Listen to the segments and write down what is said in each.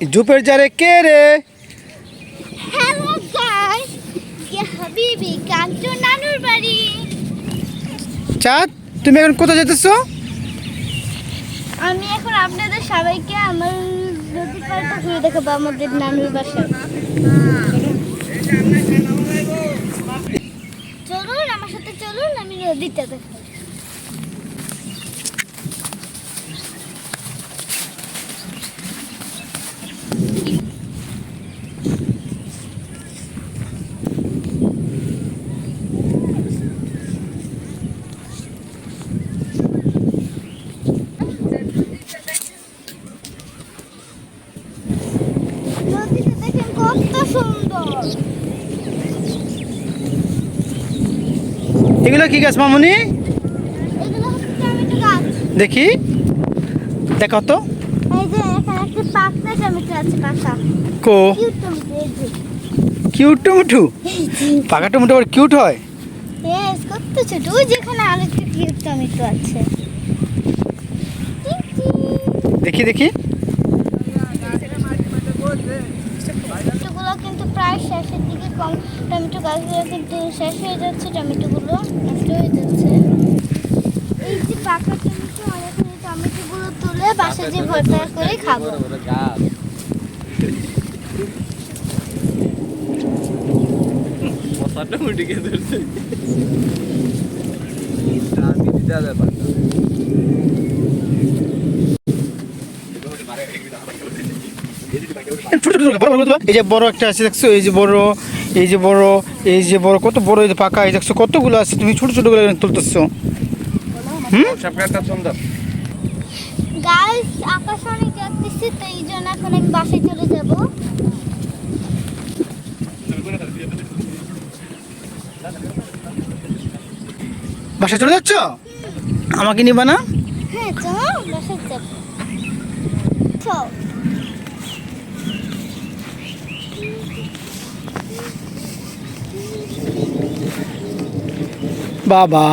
জুপের জারে কে রে? Hello guys ইয়া হাবিবি কাঞ্চু নানুর বাড়ি। চাঁদ তুমি এখন কোথায় যেতেছো? আমি এখন আপনাদের সবাইকে আমার নদীর পাড়টা ঘুরে দেখাবো আমাদের নানুর বাসা চলুন আমার সাথে চলুন আমি নদীটা দেখাবো নদীটা দেখেন কত সুন্দর। এগুলো কি গাছ মামুনি? দেখি। দেখো তো। কো? কিউট টমেটো পাকা টমেটো আবার কিউট হয়? কত ছোট যেখানে আরেকটা কিউট টমেটো আছে। দেখি দেখি টমেটোগুলো কিন্তু প্রায় শেষের দিকে কম টমেটো গাছগুলো কিন্তু শেষ হয়ে যাচ্ছে টমেটোগুলো নষ্ট হয়ে যাচ্ছে। এই যে পাকা টমেটো এই টমেটোগুলো তুলে বাসা যে ভর্তা করে খাব। অটোমেটিক ধরছে। আমি দিতে ব্যাপার। ছোট ছোট বড় বড় এই যে বড় একটা আছে দেখছ? এই যে বড় এই যে বড় এই যে বড় কত বড় এই যে পাকা এই দেখছ? কতগুলো আছে? তুমি ছোট ছোটগুলো তুলতেছো। সুন্দর আকাশ অনেক যাচ্ছি তো এই জন্য এখন আমি বাসায় চলে যাব। বাসায় চলে যাচ্ছ? আমাকে নিবা না? হ্যাঁ চলো বাসায় যাব। চল। বাবা।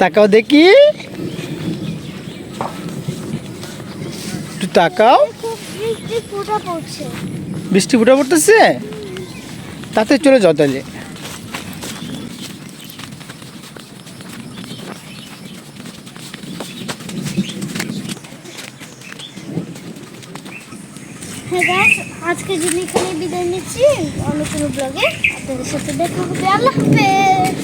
তাকাও দেখি। একটু তাকাও। বৃষ্টি ফুটা পড়তেছে? তাতে চলে যাও তাহলে। হ্যাঁ গাছ আজকে যদি এখানে বিদায় নিচ্ছি, অন্য কোনো ব্লগে আপনাদের সাথে দেখা হবে। আল্লাহ হাফেজ!